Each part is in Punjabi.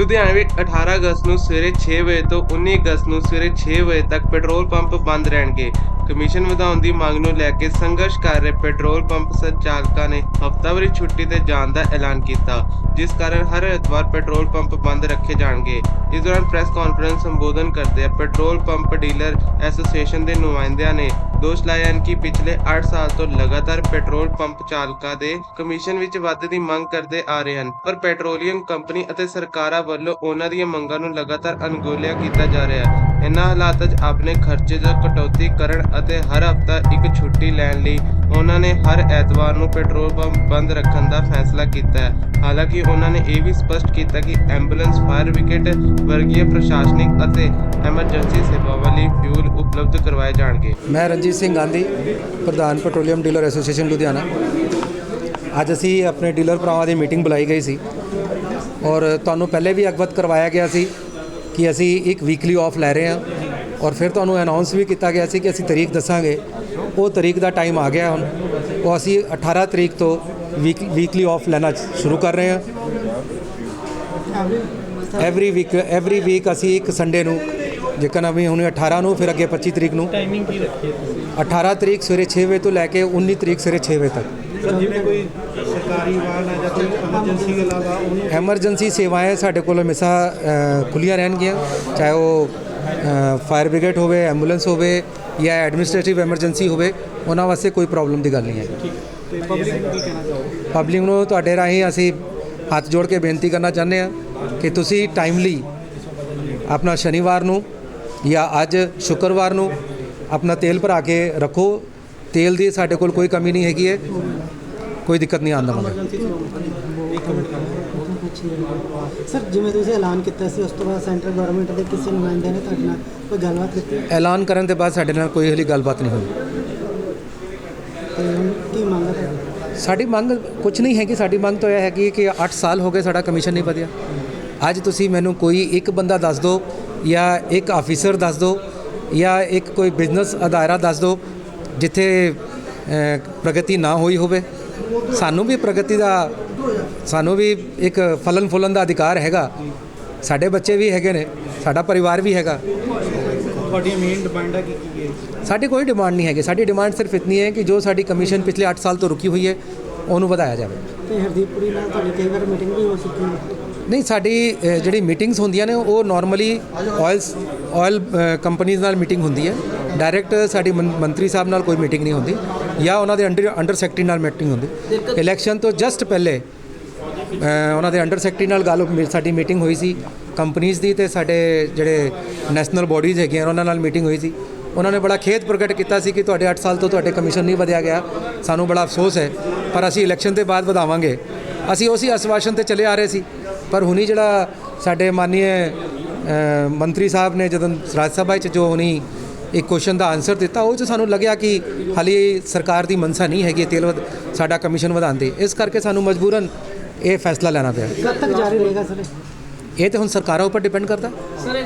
ਲੁਧਿਆਣੇ ਵਿੱਚ 18 ਅਗਸਤ ਨੂੰ ਸਵੇਰੇ 6 ਵਜੇ ਤੋਂ 19 ਅਗਸਤ ਨੂੰ ਸਵੇਰੇ 6 ਵਜੇ ਤੱਕ ਪੈਟਰੋਲ ਪੰਪ ਬੰਦ ਰਹਿਣਗੇ। ਕਮਿਸ਼ਨ ਵਧਾਉਣ ਦੀ ਮੰਗ ਨੂੰ ਲੈ ਕੇ ਸੰਘਰਸ਼ ਕਰ ਰਹੇ ਪੈਟਰੋਲ ਪੰਪ ਸੰਚਾਲਕਾਂ ਨੇ ਹਫ਼ਤਾਵਾਰੀ ਛੁੱਟੀ ਤੇ ਜਾਣ ਦਾ ਐਲਾਨ ਕੀਤਾ, ਜਿਸ ਕਾਰਨ ਹਰ ਐਤਵਾਰ ਪੈਟਰੋਲ ਪੰਪ ਬੰਦ ਰੱਖੇ ਜਾਣਗੇ। ਇਸ ਦੌਰਾਨ ਪ੍ਰੈਸ ਕਾਨਫਰੰਸ ਸੰਬੋਧਨ ਕਰਦੇ ਪੈਟਰੋਲ ਪੰਪ ਡੀਲਰ ਐਸੋਸੀਏਸ਼ਨ ਦੇ ਨੁਮਾਇੰਦਿਆਂ ਨੇ ਦੋਸ਼ ਲਾਇਆ ਹਨ ਕਿ ਪਿਛਲੇ 8 ਸਾਲ ਤੋਂ ਲਗਾਤਾਰ ਪੈਟਰੋਲ ਪੰਪ ਚਾਲਕਾਂ ਦੇ ਕਮਿਸ਼ਨ ਵਿੱਚ ਵਾਧੇ ਦੀ ਮੰਗ ਕਰਦੇ ਆ ਰਹੇ ਹਨ, ਪਰ ਪੈਟਰੋਲੀਅਮ ਕੰਪਨੀ ਅਤੇ ਸਰਕਾਰਾਂ ਵੱਲੋਂ ਉਹਨਾਂ ਦੀਆਂ ਮੰਗਾਂ ਨੂੰ ਲਗਾਤਾਰ ਅਣਗੌਲਿਆ ਕੀਤਾ ਜਾ ਰਿਹਾ ਹੈ। ਇਨ੍ਹਾਂ ਹਾਲਾਤਾਂ 'ਚ ਆਪਣੇ ਖਰਚੇ 'ਚ ਕਟੌਤੀ ਕਰਨ ਅਤੇ ਹਰ ਹਫ਼ਤਾ ਇੱਕ ਛੁੱਟੀ ਲੈਣ ਲਈ ਉਹਨਾਂ ਨੇ ਹਰ ਐਤਵਾਰ ਨੂੰ ਪੈਟਰੋਲ ਪੰਪ ਬੰਦ ਰੱਖਣ ਦਾ ਫੈਸਲਾ ਕੀਤਾ ਹੈ। ਹਾਲਾਂਕਿ ਉਹਨਾਂ ਨੇ ਇਹ ਵੀ ਸਪਸ਼ਟ ਕੀਤਾ ਕਿ ਐਂਬੂਲੈਂਸ, ਫਾਇਰ ਵਿਕਟ ਵਰਗੀਆਂ ਪ੍ਰਸ਼ਾਸਨਿਕ ਅਤੇ ਐਮਰਜੈਂਸੀ ਸੇਵਾਵਾਂ ਲਈ ਫਿਊਲ ਉਪਲਬਧ ਕਰਵਾਏ ਜਾਣਗੇ। ਮੈਂ ਰਣਜੀਤ ਸਿੰਘ ਗਾਂਧੀ, ਪ੍ਰਧਾਨ ਪੈਟਰੋਲੀਅਮ ਡੀਲਰ ਐਸੋਸੀਏਸ਼ਨ ਲੁਧਿਆਣਾ। ਅੱਜ ਅਸੀਂ ਆਪਣੇ ਡੀਲਰ ਭਰਾਵਾਂ ਦੀ ਮੀਟਿੰਗ ਬੁਲਾਈ ਗਈ ਸੀ ਔਰ ਤੁਹਾਨੂੰ ਪਹਿਲੇ ਵੀ ਅਗਵਤ ਕਰਵਾਇਆ ਗਿਆ ਸੀ ਕਿ ਅਸੀਂ ਇੱਕ ਵੀਕਲੀ ਆਫ ਲੈ ਰਹੇ ਹਾਂ ਔਰ ਫਿਰ ਤੁਹਾਨੂੰ ਅਨਾਉਂਸ ਵੀ ਕੀਤਾ ਗਿਆ ਸੀ ਕਿ ਅਸੀਂ ਤਰੀਕ ਦੱਸਾਂਗੇ। ਉਹ ਤਰੀਕ ਦਾ ਟਾਈਮ ਆ ਗਿਆ ਹੁਣ। ਉਹ ਅਸੀਂ 18 ਤਰੀਕ ਤੋਂ ਵੀਕ ਵੀਕਲੀ ਆਫ ਲੈਣਾ ਸ਼ੁਰੂ ਕਰ ਰਹੇ ਹਾਂ। ਐਵਰੀ ਵੀਕ ਐਵਰੀ ਵੀਕ ਅਸੀਂ ਇੱਕ ਸੰਡੇ ਨੂੰ ਜਿੱਕਨ ਅਸੀਂ ਹੁਣ 18 ਨੂੰ ਫਿਰ ਅੱਗੇ 25 ਤਰੀਕ ਨੂੰ। ਟਾਈਮਿੰਗ ਕੀ ਰੱਖੀ ਹੈ 18 ਤਰੀਕ ਸਵੇਰੇ 6 ਵਜੇ ਤੋਂ ਲੈ ਕੇ 19 ਤਰੀਕ ਸਵੇਰੇ 6 ਵਜੇ ਤੱਕ। ਸਰ ਜਿਵੇਂ ਕੋਈ ਸਰਕਾਰੀ ਵਾਹਨ ਹੈ ਜਾਂ ਕੋਈ ਐਮਰਜੈਂਸੀ ਦੇ ਇਲਾਵਾ ਉਹਨੂੰ ਐਮਰਜੈਂਸੀ ਸੇਵਾएं ਸਾਡੇ ਕੋਲ ਹਮੇਸ਼ਾ ਖੁੱਲੀਆਂ ਰਹਿਣਗੀਆਂ। ਚਾਹੇ ਉਹ ਫਾਇਰ ਬ੍ਰਿਗੇਡ ਹੋਵੇ ਐਂਬੂਲੈਂਸ ਹੋਵੇ ਜਾਂ ਐਡਮਿਨਿਸਟ੍ਰੇਟਿਵ ਐਮਰਜੈਂਸੀ ਹੋਵੇ ਉਹਨਾਂ ਵਾਸਤੇ ਕੋਈ ਪ੍ਰੋਬਲਮ ਦੀ ਗੱਲ ਨਹੀਂ ਹੈ। ਤੇ ਪਬਲਿਕ ਨੂੰ ਕੀ ਕਹਿਣਾ ਚਾਹੋਗੇ? ਪਬਲਿਕ ਨੂੰ ਤੁਹਾਡੇ ਰਾਹੀਂ ਅਸੀਂ ਹੱਥ ਜੋੜ ਕੇ ਬੇਨਤੀ ਕਰਨਾ ਚਾਹੁੰਦੇ ਹਾਂ ਕਿ ਤੁਸੀਂ ਟਾਈਮਲੀ ਆਪਣਾ ਸ਼ਨੀਵਾਰ ਨੂੰ ਜਾਂ ਅੱਜ ਸ਼ੁੱਕਰਵਾਰ ਨੂੰ ਆਪਣਾ ਤੇਲ ਭਰਾ ਕੇ ਰੱਖੋ। ਤੇਲ ਦੀ ਸਾਡੇ ਕੋਲ ਕੋਈ ਕਮੀ ਨਹੀਂ ਹੈਗੀ ਹੈ। ਕੋਈ ਦਿੱਕਤ ਨਹੀਂ ਆਉਂਦਾ ਮਗਰ ਸਰ ਜਿਵੇਂ ਤੁਸੀਂ ਐਲਾਨ ਕੀਤਾ ਸੀ ਉਸ ਤੋਂ ਬਾਅਦ ਸੈਂਟਰ ਗਵਰਨਮੈਂਟ ਦੇ ਕਿਸੇ ਨੁਮਾਇੰਦੇ ਨੇ ਤੁਹਾਡੇ ਨਾਲ ਕੋਈ ਗੱਲਬਾਤ ਕੀਤੀ? ਐਲਾਨ ਕਰਨ ਦੇ ਬਾਅਦ ਸਾਡੇ ਨਾਲ ਕੋਈ ਹਲੀ ਗੱਲਬਾਤ ਨਹੀਂ ਹੋਈ। ਕੀ ਮੰਗ ਹੈ ਸਾਡੀ ਮੰਗ ਕੁਝ ਨਹੀਂ ਹੈਗੀ। ਸਾਡੀ ਮੰਗ ਤਾਂ ਇਹ ਹੈਗੀ ਕਿ 8 ਸਾਲ ਹੋ ਗਏ ਸਾਡਾ ਕਮਿਸ਼ਨ ਨਹੀਂ ਵਧਿਆ। ਅੱਜ ਤੁਸੀਂ ਮੈਨੂੰ ਕੋਈ ਇੱਕ ਬੰਦਾ ਦੱਸ ਦਿਓ ਜਾਂ ਇੱਕ ਆਫੀਸਰ ਦੱਸ ਦਿਓ ਜਾਂ ਇੱਕ ਕੋਈ ਬਿਜ਼ਨਸ ਅਦਾਰਾ ਦੱਸ ਦਿਓ ਜਿੱਥੇ ਪ੍ਰਗਤੀ ਨਾ ਹੋਈ ਹੋਵੇ ਸਾਨੂੰ ਵੀ ਪ੍ਰਗਤੀ ਦਾ ਸਾਨੂੰ ਵੀ ਇੱਕ ਫਲਨ ਫੁੱਲਣ ਦਾ ਅਧਿਕਾਰ ਹੈਗਾ। ਸਾਡੇ ਬੱਚੇ ਵੀ ਹੈਗੇ ਨੇ ਸਾਡਾ ਪਰਿਵਾਰ ਵੀ ਹੈਗਾ। ਤੁਹਾਡੀਆਂ ਮੇਨ ਡਿਮਾਂਡਾਂ ਕੀ ਕੀ ਹੈ? ਸਾਡੀ ਕੋਈ ਡਿਮਾਂਡ ਨਹੀਂ ਹੈਗੀ। ਸਾਡੀ ਡਿਮਾਂਡ ਸਿਰਫ ਇਤਨੀ ਹੈ ਕਿ ਜੋ ਸਾਡੀ ਕਮਿਸ਼ਨ ਪਿਛਲੇ 8 ਸਾਲ ਤੋਂ ਰੁਕੀ ਹੋਈ ਹੈ ਉਹਨੂੰ ਵਧਾਇਆ ਜਾਵੇ। ਤੇ ਹਰਦੀਪਪੁਰੀ ਨਾਲ ਤੁਹਾਡੀ ਕਈ ਵਾਰ ਮੀਟਿੰਗ ਵੀ ਹੋ ਚੁੱਕੀ ਹੈ? ਨਹੀਂ ਸਾਡੀ ਜਿਹੜੀ ਮੀਟਿੰਗਸ ਹੁੰਦੀਆਂ ਨੇ ਉਹ ਨਾਰਮਲੀ ਆਇਲਸ ਆਇਲ ਕੰਪਨੀਆਂ ਨਾਲ ਮੀਟਿੰਗ ਹੁੰਦੀ ਹੈ। ਡਾਇਰੈਕਟ ਸਾਡੀ ਮੰ- ਮੰਤਰੀ ਸਾਹਿਬ ਨਾਲ ਕੋਈ ਮੀਟਿੰਗ ਨਹੀਂ ਹੁੰਦੀ ਜਾਂ ਉਹਨਾਂ ਦੇ ਅੰਡਰ ਅੰਡਰ ਸੈਕਟਰੀ ਨਾਲ ਮੀਟਿੰਗ ਹੁੰਦੀ। ਇਲੈਕਸ਼ਨ ਤੋਂ ਜਸਟ ਪਹਿਲੇ ਉਹਨਾਂ ਦੇ ਅੰਡਰ ਸੈਕਟਰੀ ਨਾਲ ਗੱਲ ਮੀ- ਸਾਡੀ ਮੀਟਿੰਗ ਹੋਈ ਸੀ। ਕੰਪਨੀਆਂ ਦੀ ਤੇ ਸਾਡੇ ਜਿਹੜੇ ਨੈਸ਼ਨਲ ਬਾਡੀਜ਼ ਹੈਗੀਆਂ, ਉਹਨਾਂ ਨਾਲ ਮੀਟਿੰਗ ਹੋਈ ਸੀ। ਉਹਨਾਂ ਨੇ ਬੜਾ ਖੇਦ ਪ੍ਰਗਟ ਕੀਤਾ ਸੀ ਕਿ ਤੁਹਾਡੇ 8 ਸਾਲ ਤੋਂ ਤੁਹਾਡੇ ਕਮਿਸ਼ਨ ਨਹੀਂ ਵਧਿਆ ਗਿਆ। ਸਾਨੂੰ ਬੜਾ ਅਫਸੋਸ ਹੈ, ਪਰ ਅਸੀਂ ਇਲੈਕਸ਼ਨ ਦੇ ਬਾਅਦ ਵਧਾਵਾਂਗੇ। ਅਸੀਂ ਉਸੇ ਅਸ਼ਵਾਸਨ ਤੇ ਚਲੇ ਆ ਰਹੇ ਸੀ। ਪਰ ਹੁਣੀ ਜਿਹੜਾ ਸਾਡੇ ਮਾਨਨੀय ਮੰਤਰੀ ਸਾਹਿਬ ਨੇ ਜਦੋਂ ਰਾਜ ਸਭਾ 'ਚ ਜੋ ਹੁਣੀ ਇੱਕ ਕੁਐਸਚਨ ਦਾ ਆਨਸਰ ਦਿੱਤਾ। ਉਹ 'ਚ ਸਾਨੂੰ ਲੱਗਿਆ ਕਿ ਹਾਲੇ ਸਰਕਾਰ ਦੀ ਮਨਸਾ ਨਹੀਂ ਹੈਗੀ ਤੇਲ ਵਧ- ਸਾਡਾ ਕਮਿਸ਼ਨ ਵਧਾਉਣ ਦੀ। ਇਸ ਕਰਕੇ ਸਾਨੂੰ ਮਜਬੂਰਨ ਇਹ ਫੈਸਲਾ ਲੈਣਾ ਪਿਆ। ਕਦ ਤੱਕ ਜਾਰੀ ਰਹੇਗਾ ਸਰ ਇਹ? ਤੇ ਹੁਣ ਸਰਕਾਰਾਂ ਉੱਪਰ ਡਿਪੈਂਡ ਕਰਦਾ। ਸਰ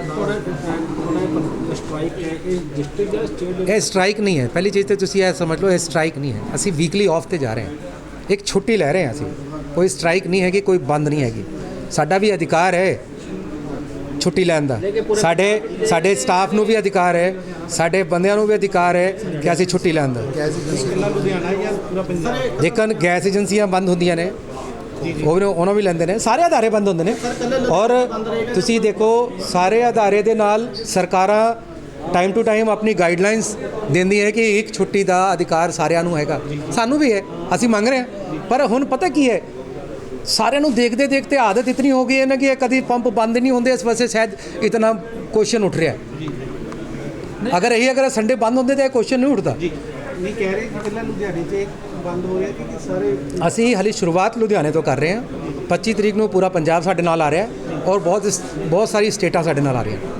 ਇਹ ਸਟ੍ਰਾਈਕ ਨਹੀਂ ਹੈ। ਪਹਿਲੀ ਚੀਜ਼ ਤੇ ਤੁਸੀਂ ਇਹ ਸਮਝ ਲਓ ਇਹ ਸਟ੍ਰਾਈਕ ਨਹੀਂ ਹੈ। ਅਸੀਂ ਵੀਕਲੀ ਆਫ ਤੇ ਜਾ ਰਹੇ ਹਾਂ। ਇੱਕ ਛੁੱਟੀ ਲੈ ਰਹੇ ਹਾਂ ਅਸੀਂ। ਕੋਈ ਸਟ੍ਰਾਈਕ ਨਹੀਂ ਹੈਗੀ ਕੋਈ ਬੰਦ ਨਹੀਂ ਹੈਗੀ। ਸਾਡਾ ਵੀ ਅਧਿਕਾਰ ਹੈ ਛੁੱਟੀ ਲੈਣ ਦਾ। ਸਾਡੇ ਸਾਡੇ ਸਟਾਫ ਨੂੰ ਵੀ ਅਧਿਕਾਰ ਹੈ। ਸਾਡੇ ਬੰਦਿਆਂ ਨੂੰ ਵੀ ਅਧਿਕਾਰ ਹੈ ਕਿ ਅਸੀਂ ਛੁੱਟੀ ਲੈਣ ਦਾ। ਲੇਕਿਨ ਗੈਸ ਏਜੰਸੀਆਂ ਬੰਦ ਹੁੰਦੀਆਂ ਨੇ। ਉਹ ਵੀ ਉਹਨਾਂ ਵੀ ਲੈਂਦੇ ਨੇ। ਸਾਰੇ ਅਦਾਰੇ ਬੰਦ ਹੁੰਦੇ ਨੇ। ਔਰ ਤੁਸੀਂ ਦੇਖੋ, ਸਾਰੇ ਅਦਾਰੇ ਦੇ ਨਾਲ ਸਰਕਾਰਾਂ ਟਾਈਮ ਟੂ ਟਾਈਮ ਆਪਣੀ ਗਾਈਡਲਾਈਨਸ ਦਿੰਦੀ ਹੈ ਕਿ ਇੱਕ ਛੁੱਟੀ ਦਾ ਅਧਿਕਾਰ ਸਾਰਿਆਂ ਨੂੰ ਹੈਗਾ। ਸਾਨੂੰ ਵੀ ਹੈ। ਅਸੀਂ ਮੰਗ ਰਹੇ ਹਾਂ। ਪਰ ਹੁਣ ਪਤਾ ਕੀ ਹੈ? ਸਾਰਿਆਂ ਨੂੰ ਦੇਖਦੇ ਦੇਖਦੇ ਆਦਤ ਇਤਨੀ ਹੋ ਗਈ ਹੈ ਨਾ ਕਿ ਇਹ ਕਦੀ ਪੰਪ ਬੰਦ ਨਹੀਂ ਹੁੰਦੇ। ਇਸ ਵਾਸਤੇ ਸ਼ਾਇਦ ਇਤਨਾ ਕੁਐਸਚਨ ਉੱਠ ਰਿਹਾ ਹੈ। ਅਗਰ ਇਹ ਅਗਰ ਸੰਡੇ ਬੰਦ ਹੁੰਦੇ ਤਾਂ ਇਹ ਕੁਐਸਚਨ ਨਹੀਂ ਉੱਠਦਾ। ਜੀ। ਨਹੀਂ ਕਹਿ ਰਹੇ ਕਿ ਲੁਧਿਆਣੇ 'ਚ ਬੰਦ ਹੋ ਰਿਹਾ ਕਿ ਸਾਰੇ ਅਸੀਂ ਹਾਲੇ ਸ਼ੁਰੂਆਤ ਲੁਧਿਆਣੇ ਤੋਂ ਕਰ ਰਹੇ ਹਾਂ। 25 ਤਰੀਕ ਨੂੰ ਪੂਰਾ ਪੰਜਾਬ ਸਾਡੇ ਨਾਲ ਆ ਰਿਹਾ ਔਰ ਬਹੁਤ ਬਹੁਤ ਸਾਰੀ ਸਟੇਟਾਂ ਸਾਡੇ ਨਾਲ ਆ ਰਹੀਆਂ।